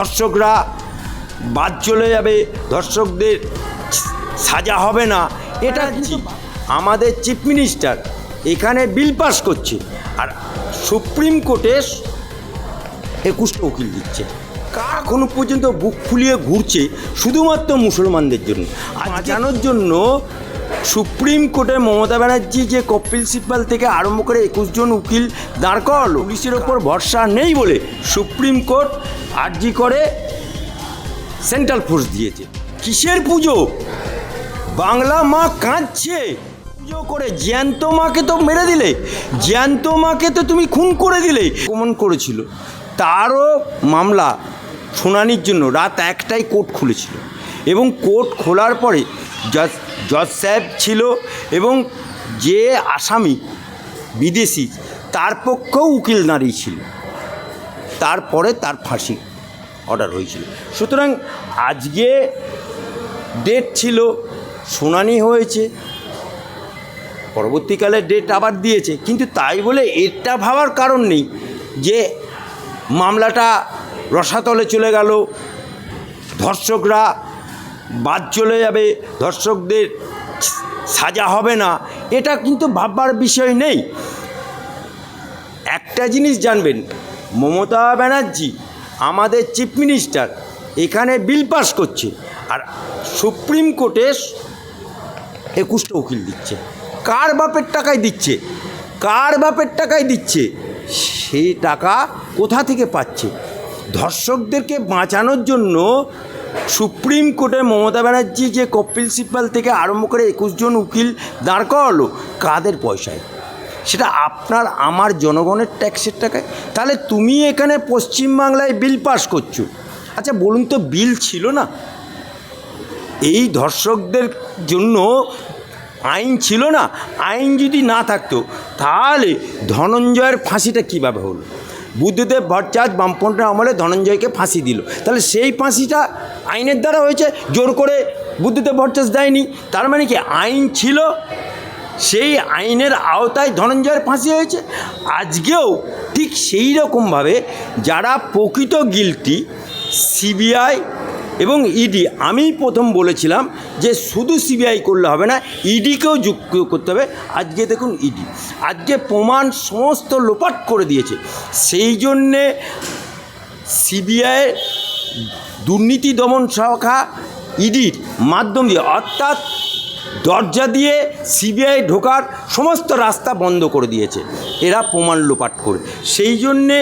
দর্শকরা বাদ চলে যাবে দর্শকদের সাজা হবে না। এটা আমাদের চিফ মিনিস্টার এখানে বিল পাস করছে আর সুপ্রিম কোর্টে একুশটা উকিল দিচ্ছে। কার এখনও পর্যন্ত বুক ফুলিয়ে ঘুরছে শুধুমাত্র মুসলমানদের জন্য। আর বাঁচানোর জন্য সুপ্রিম কোর্টে মমতা ব্যানার্জি যে কপিল সিব্বাল থেকে আরম্ভ করে একুশ জন উকিল দাঁড় করালো, পুলিশের ওপর ভরসা নেই বলে সুপ্রিম কোর্ট আর্জি করে সেন্ট্রাল ফোর্স দিয়েছে। কিসের পুজো? বাংলা মা কাঁদছে। পুজো করে জ্যান্ত মাকে তো মেরে দিলে, জ্যান্ত মাকে তো তুমি খুন করে দিলে। কমন করেছিল। তারও মামলা শুনানির জন্য রাত একটাই কোর্ট খুলেছিল। এবং কোর্ট খোলার পরে জজ জজ সাহেব ছিল এবং যে আসামি, বিদেশি, তার পক্ষেও উকিল নারী ছিল। তারপরে তার ফাঁসি অর্ডার হয়েছিল। সুতরাং আজকে ডেট ছিল, শুনানি হয়েছে, পরবর্তীকালে ডেট আবার দিয়েছে। কিন্তু তাই বলে এটা ভাবার কারণ নেই যে মামলাটা রসাতলে চলে গেল, ধর্ষকরা বাদ চলে যাবে ধর্ষকদের সাজা হবে না, এটা কিন্তু ভাববার বিষয় নেই। একটা জিনিস জানবেন, মমতা ব্যানার্জি আমাদের চিফ মিনিস্টার, এখানে বিল পাস করছে, আর সুপ্রিম কোর্টে একুশটা উকিল দিচ্ছে। কার বাপের টাকায় দিচ্ছে? কার বাপের টাকায় দিচ্ছে? সেই টাকা কোথা থেকে পাচ্ছে? ধর্ষকদেরকে বাঁচানোর জন্য সুপ্রিম কোর্টে মমতা ব্যানার্জি যে কপিল সিব্বাল থেকে আরম্ভ করে একুশ জন উকিল দাঁড় করালো কাদের পয়সায়? সেটা আপনার, আমার জনগণের ট্যাক্সের টাকায়? তাহলে তুমি এখানে পশ্চিমবাংলায় বিল পাস করছ। আচ্ছা বলুন তো বিল ছিল না? এই ধর্ষকদের জন্য আইন ছিল না? আইন যদি না থাকতো, তাহলে ধনঞ্জয়ের ফাঁসিটা কীভাবে হলো? বুদ্ধদেব ভট্টাচার্য বামপন্থের আমলে ধনঞ্জয়কে ফাঁসি দিল। তাহলে সেই ফাঁসিটা আইনের দ্বারা হয়েছে, জোর করে বুদ্ধদেব ভট্টাচার্য দেয়নি। তার মানে কি, আইন ছিল, সেই আইনের আওতায় ধনঞ্জয়ের ফাঁসি হয়েছে। আজকেও ঠিক সেই রকমভাবে যারা প্রকৃত গিলটি সিবিআই এবং ইডি আমি প্রথম বলেছিলাম যে শুধু সিবিআই করলে হবে না ইডিকেও যুক্ত করতে হবে। আজকে দেখুন ইডি আজকে প্রমাণ সমস্ত লোপাট করে দিয়েছে। সেই জন্যে সিবিআই দুর্নীতি দমন শাখা ইডির মাধ্যম দিয়ে, অর্থাৎ দরজা দিয়ে সিবিআই ঢোকার সমস্ত রাস্তা বন্ধ করে দিয়েছে। এরা প্রমাণ লোপাট করে। সেই জন্যে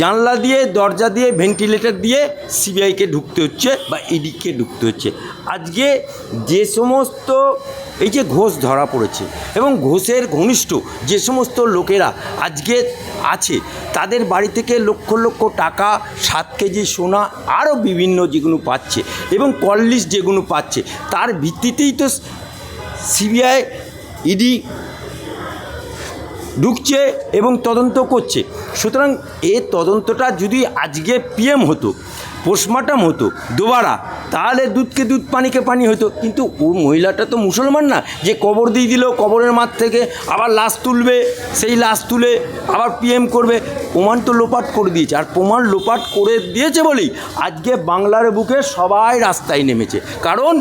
জানলা দিয়ে, দরজা দিয়ে ভেন্টিলেটর দিয়ে সিবিআইকে ঢুকতে হচ্ছে বা ইডিকে ঢুকতে হচ্ছে। আজকে যে সমস্ত এই যে ঘোষ ধরা পড়েছে এবং ঘোষের ঘনিষ্ঠ যে সমস্ত লোকেরা আজকে আছে, তাদের বাড়ি থেকে লক্ষ লক্ষ টাকা, সাত কেজি সোনা, আরও বিভিন্ন যেগুলো পাচ্ছে এবং কললিশ যেগুলো পাচ্ছে, তার ভিত্তিতেই তো সিবিআই ইডি ঢুকছে এবং তদন্ত করছে। সুতরাং এ তদন্তটা যদি আজকে পিএম হতো পোস্টমার্টাম হতো দোবারা, তাহলে দুধকে দুধ, পানিকে পানি হতো। কিন্তু ও মহিলাটা তো মুসলমান না, যে কবর দিয়ে দিল, কবরের মাঠ থেকে আবার লাশ তুলবে, সেই লাশ তুলে আবার পিএম করবে। প্রমাণ তো লোপাট করে দিয়েছে। আর প্রমাণ লোপাট করে দিয়েছে বলেই আজকে বাংলার বুকে সবাই রাস্তায় নেমেছে। কারণ